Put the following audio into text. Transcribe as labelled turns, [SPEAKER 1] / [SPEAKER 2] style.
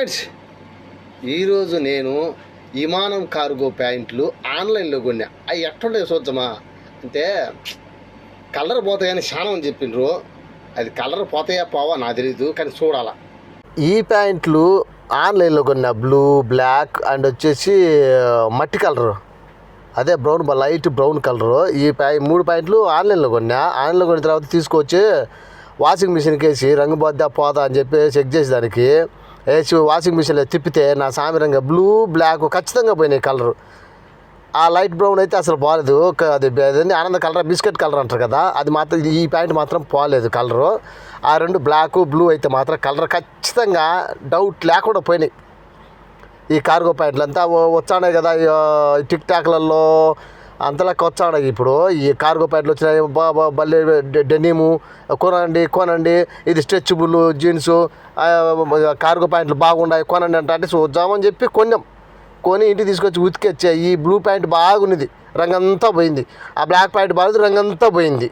[SPEAKER 1] Friends, ఈరోజు నేను విమానం కార్గో ప్యాంట్లు ఆన్లైన్లో కొన్నా. అవి ఎట్టుండే చూద్దామా. అంటే కలర్ పోతాయని శానం అని చెప్పిండ్రు అది కలర్ పోతాయా పోవా నాకు తెలియదు కానీ చూడాలా. ఈ ప్యాంట్లు ఆన్లైన్లో కొన్నా బ్లూ బ్లాక్ అండ్ వచ్చేసి మట్టి కలర్. అదే బ్రౌన్ లైట్ బ్రౌన్ కలరు. ఈ ప్యా మూడు ప్యాంట్లు ఆన్లైన్లో కొన్నా. ఆన్లైన్లో కొన్న తర్వాత తీసుకొచ్చి వాషింగ్ మిషన్కి వేసి రంగు పోద్దా పోదా అని చెప్పి చెక్ చేసి దానికి వేసి వాషింగ్ మిషన్లో తిప్పితే నా సామిరంగా బ్లూ బ్లాక్ ఖచ్చితంగా పోయినాయి కలరు. ఆ లైట్ బ్రౌన్ అయితే అసలు పోలేదు. అది బే- ఆనంద కలర్ బిస్కెట్ కలర్ అంటారు కదా అది మాత్రం ఈ ప్యాంట్ మాత్రం పోలేదు కలరు. ఆ రెండు బ్లాక్ బ్లూ అయితే మాత్రం కలర్ ఖచ్చితంగా డౌట్ లేకుండా పోయినాయి. ఈ కార్గో ప్యాంట్లు అంతా వచ్చానే కదా టిక్ టాక్లలో అంతలా కొచ్చాడు ఇప్పుడు ఈ కార్గో ప్యాంట్లు వచ్చినాయి. బా- బల్లే డెనిము కొనండి కొనండి. ఇది స్ట్రెచబుల్ జీన్స్ కార్గో ప్యాంట్లు బాగున్నాయి కొనండి అంటే అంటే చూద్దామని చెప్పి కొన్నాం. కొని ఇంటికి తీసుకొచ్చి ఉతికొచ్చా ఈ బ్లూ ప్యాంట్ బాగున్నది. రంగంతా పోయింది. ఆ బ్లాక్ ప్యాంట్ బాగుంది రంగంతా పోయింది.